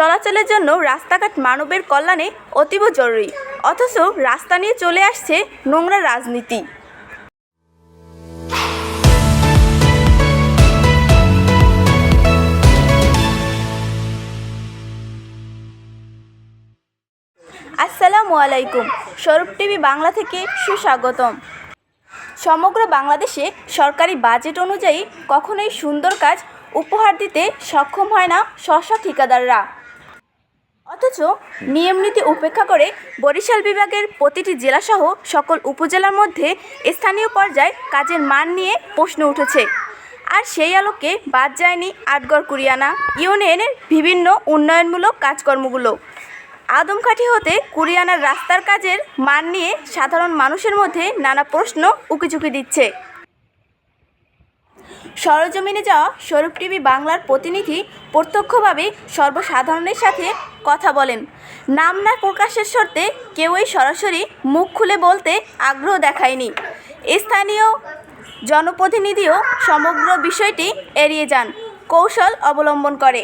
চলাচলের জন্য রাস্তাঘাট মানবের কল্যাণে অতীব জরুরি। অথচ রাস্তা নিয়ে চলে আসছে নোংরা রাজনীতি। আসসালামু আলাইকুম। স্বরূপ টিভি বাংলা থেকে সুস্বাগতম। সমগ্র বাংলাদেশে সরকারি বাজেট অনুযায়ী কখনোই সুন্দর কাজ উপহার দিতে সক্ষম হয় না স্ব ঠিকাদাররা। অথচ নিয়ম নীতি উপেক্ষা করে বরিশাল বিভাগের প্রতিটি জেলাসহ সকল উপজেলার মধ্যে স্থানীয় পর্যায়ে কাজের মান নিয়ে প্রশ্ন উঠেছে। আর সেই আলোকে বাদ যায়নি আটগড় কুরিয়ানা। ইউনিয়নের বিভিন্ন উন্নয়নমূলক কাজকর্মগুলো। আদমকাঠি হতে কুরিয়ানার রাস্তার কাজের মান নিয়ে সাধারণ মানুষের মধ্যে নানা প্রশ্ন উকিঝুঁকি দিচ্ছে। সরজমিনে যাওয়া স্বরূপ টিভি বাংলার প্রতিনিধি প্রত্যক্ষভাবে সর্বসাধারণের সাথে কথা বলেন। নাম না প্রকাশের শর্তে কেউই সরাসরি মুখ খুলে বলতে আগ্রহ দেখায়নি। স্থানীয় জনপ্রতিনিধিও সমগ্র বিষয়টি এড়িয়ে যান, কৌশল অবলম্বন করে।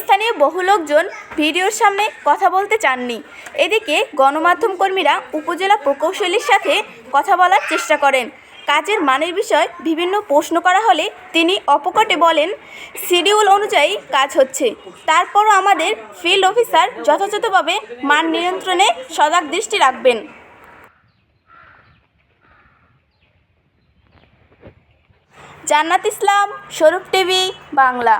স্থানীয় বহু লোকজন ভিডিওর সামনে কথা বলতে চাননি। এদিকে গণমাধ্যম কর্মীরা উপজেলা প্রকৌশলীর সাথে কথা বলার চেষ্টা করেন। কাজের মানের বিষয় বিভিন্ন প্রশ্ন করা হলে তিনি অপকটে বলেন, শিডিউল অনুযায়ী কাজ হচ্ছে। তারপরও আমাদের ফিল্ড অফিসার যথাযথভাবে মান নিয়ন্ত্রণে সজাগ দৃষ্টি রাখবেন। জান্নাত ইসলাম, স্বরূপ টিভি, বাংলা।